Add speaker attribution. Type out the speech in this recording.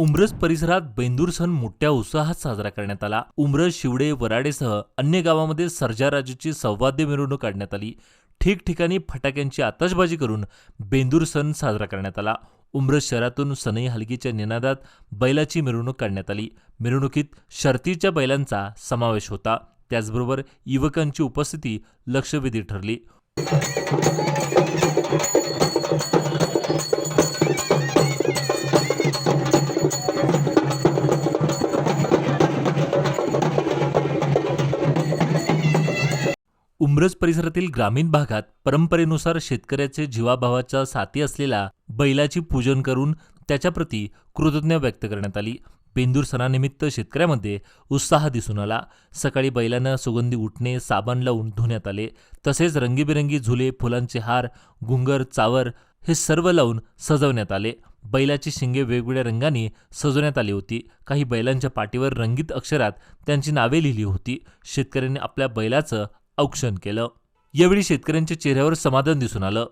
Speaker 1: उमरस परिसरात बेंदूर सण मोठ्या उत्साहात साजरा करण्यात आला. उमरस शिवडे वराडेसह अन्य गावामध्ये सरजाराजूची संवाद्य मिरवणूक काढण्यात आली. ठिकठिकाणी फटाक्यांची आतषबाजी करून बेंदूर सण साजरा करण्यात आला. उमरस शहरातून सनई हलगीच्या निनादात बैलाची मिरवणूक काढण्यात आली. मिरवणुकीत शर्तीच्या बैलांचा समावेश होता. त्याचबरोबर युवकांची उपस्थिती लक्षवेधी ठरली. उमरज परिसरातील ग्रामीण भागात परंपरेनुसार शेतकऱ्याचे जीवाभावाच्या साथी असलेल्या बैलाची पूजन करून त्याच्याप्रती कृतज्ञ व्यक्त करण्यात आली. बेंदूर सणानिमित्त शेतकऱ्यामध्ये उत्साह दिसून आला. सकाळी बैलांना सुगंधी उठणे साबण लावून धुण्यात आले. तसेच रंगीबेरंगी झुले फुलांचे हार घुंगर चावर हे सर्व लावून सजवण्यात आले. बैलाची शिंगे वेगवेगळ्या रंगांनी सजवण्यात आली होती. काही बैलांच्या पाठीवर रंगीत अक्षरात त्यांची नावे लिहिली होती. शेतकऱ्यांनी आपल्या बैलाचं औक्षण केलं. यावेळी शेतकऱ्यांच्या चेहऱ्यावर समाधान दिसून आलं.